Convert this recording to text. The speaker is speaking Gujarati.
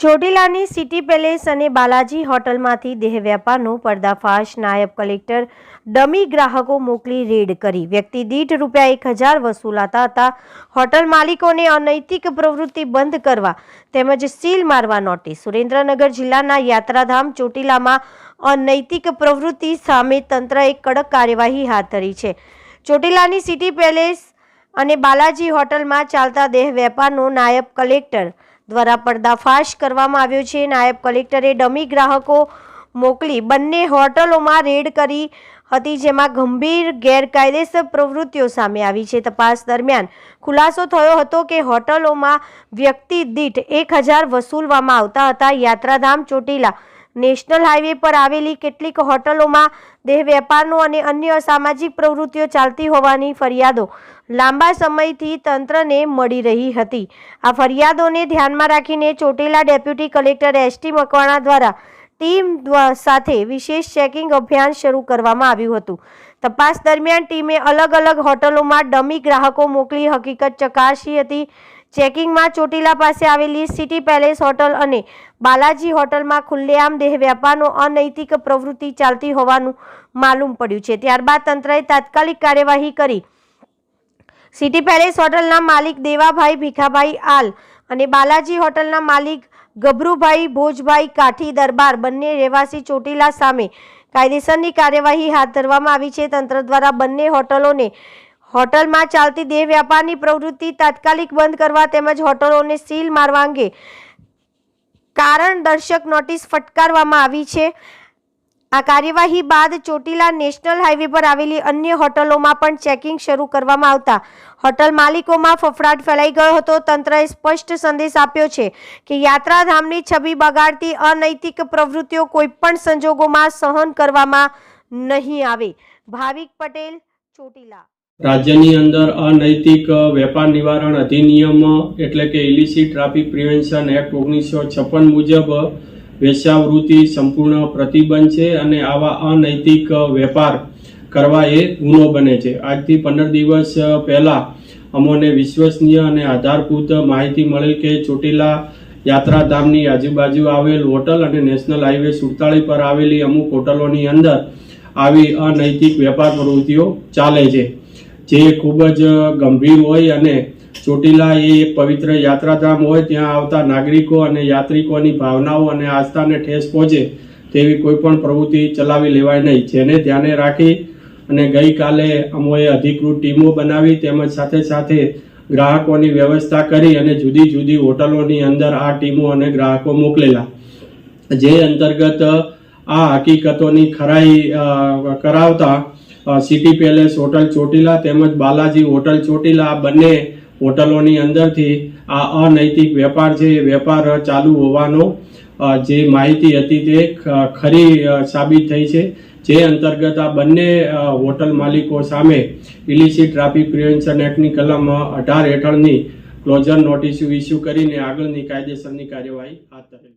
ચોટીલાની સિટી પેલેસ અને બાલાજી હોટલમાંથી દેહ વ્યાપારનો પર્દાફાશ. નાયબ કલેક્ટર ડમી ગ્રાહકો મોકલી રેડ કરી. વ્યક્તિ દીઠ રૂપિયા એક હજાર વસૂલાતા હતા. હોટલ માલિકોને અનૈતિક પ્રવૃત્તિ બંધ કરવા તેમજ સીલ મારવા નોટિસ. સુરેન્દ્રનગર જિલ્લાના યાત્રાધામ ચોટીલામાં અનૈતિક પ્રવૃત્તિ સામે તંત્રએ કડક કાર્યવાહી હાથ ધરી છે. ચોટીલાની સિટી પેલેસ અને બાલાજી હોટલમાં ચાલતા દેહ વેપારનો નાયબ કલેક્ટર દ્વારા પર્દાફાશ કરવામાં આવ્યો છે. નાયબ કલેક્ટરે ડમી ગ્રાહકો મોકલી બંને હોટલોમાં રેડ કરી હતી, જેમાં ગંભીર ગેરકાયદેસર પ્રવૃત્તિઓ સામે આવી છે. તપાસ દરમિયાન ખુલાસો થયો હતો કે હોટલોમાં વ્યક્તિ દીઠ એક હજાર વસૂલવામાં આવતા હતા. યાત્રાધામ ચોટીલા નેશનલ હાઈવે પર આવેલી કેટલીક હોટલોમાં દેહ વેપારનો અને અન્ય સામાજિક પ્રવૃત્તિઓ ચાલતી હોવાની ફરિયાદો લાંબા સમયથી તંત્રને મળી રહી હતી. આ ફરિયાદોને ધ્યાનમાં રાખીને Chotila deputy collector S T Makwana દ્વારા ટીમ સાથે વિશેષ ચેકિંગ અભિયાન શરૂ કરવામાં આવ્યું હતું. તપાસ દરમિયાન ટીમે અલગ અલગ હોટલોમાં ડમી ગ્રાહકો મોકલી હકીકત ચકાસી હતી. ચેકિંગમાં ચોટીલા પાસે આવેલી સિટી પેલેસ હોટલ અને બાલાજી હોટલમાં ખુલ્લેઆમ દેહ વેપારનો અનૈતિક પ્રવૃત્તિ ચાલતી હોવાનું માલુમ પડ્યું છે. ત્યારબાદ તંત્રએ તાત્કાલિક કાર્યવાહી કરી. સિટી પેલેસ હોટલના માલિક દેવાભાઈ ભીખાભાઈ આલ અને બાલાજી હોટલના માલિક ગભરુભાઈ ભોજભાઈ કાઠી દરબાર બંને રહેવાસી ચોટીલા સામે કાયદેસરની કાર્યવાહી હાથ ધરવામાં આવી છે. તંત્ર દ્વારા બંને હોટલોને હોટલમાં ચાલતી દેહ વ્યાપારની પ્રવૃત્તિ તાત્કાલિક બંધ કરવા તેમજ હોટલોને સીલ મારવા અંગે કારણ દર્શક નોટિસ ફટકારવામાં આવી છે. આ કાર્યવાહી બાદ ચોટીલા નેશનલ હાઈવે પર આવેલી અન્ય હોટલોમાં પણ ચેકિંગ શરૂ કરવામાં આવતા હોટલ માલિકોમાં ફફડાટ ફેલાઈ ગયો હતો. તંત્રએ સ્પષ્ટ સંદેશ આપ્યો છે કે યાત્રાધામની છબી બગાડતી અનૈતિક પ્રવૃત્તિઓ કોઈપણ સંજોગોમાં સહન કરવામાં નહીં આવે. ભાવિક પટેલ, ચોટીલા. રાજ્યની અંદર અનૈતિક વેપાર નિવારણ અધિનિયમ, એટલે કે ઇલિસી ટ્રાફિક પ્રિવેન્શન એક્ટ ઓગણીસો છપ્પન મુજબ વેશ્યાવૃત્તિ સંપૂર્ણ પ્રતિબંધ છે અને આવા અનૈતિક વેપાર કરવા એ ગુનો બને છે. આજથી પંદર દિવસ પહેલાં અમોને વિશ્વસનીય અને આધારભૂત માહિતી મળી કે ચોટીલા યાત્રાધામની આજુબાજુ આવેલ હોટલ અને નેશનલ હાઈવે સુડતાળી પર આવેલી અમુક હોટલોની અંદર આવી અનૈતિક વેપાર પ્રવૃત્તિઓ ચાલે છે. જે ખૂબ જ ગંભીર હોય અને ચોટીલા એ પવિત્ર યાત્રાધામ હોય, ત્યાં આવતા નાગરિકો અને યાત્રિકોની ભાવનાઓ અને આસ્થાને ઠેસ પહોંચે તેવી કોઈ પણ પ્રવૃત્તિ ચલાવી લેવાય નહીં. જેને ધ્યાને રાખી અને ગઈકાલે અમોએ અધિકૃત ટીમો બનાવી, તેમજ સાથે સાથે ગ્રાહકોની વ્યવસ્થા કરી અને જુદી જુદી હોટલોની અંદર આ ટીમો અને ગ્રાહકો મોકલેલા. જે અંતર્ગત આ હકીકતોની ખરાઈ કરાવતા સિટી પેલેસ, હોટલ ચોટીલા તેમજ બાલાજી હોટલ ચોટીલા, આ બંને હોટલોની અંદરથી આ અનૈતિક વેપાર છે. એ વેપાર ચાલુ હોવાનો જે માહિતી હતી તે ખરી સાબિત થઈ છે. જે અંતર્ગત આ બંને હોટલ માલિકો સામે ઇલિસિટ ટ્રાફિક પ્રિવેન્શન એક્ટની કલમ અઢાર હેઠળની ક્લોઝર નોટિસ ઇસ્યુ કરીને આગળની કાયદેસરની કાર્યવાહી હાથ ધરેલ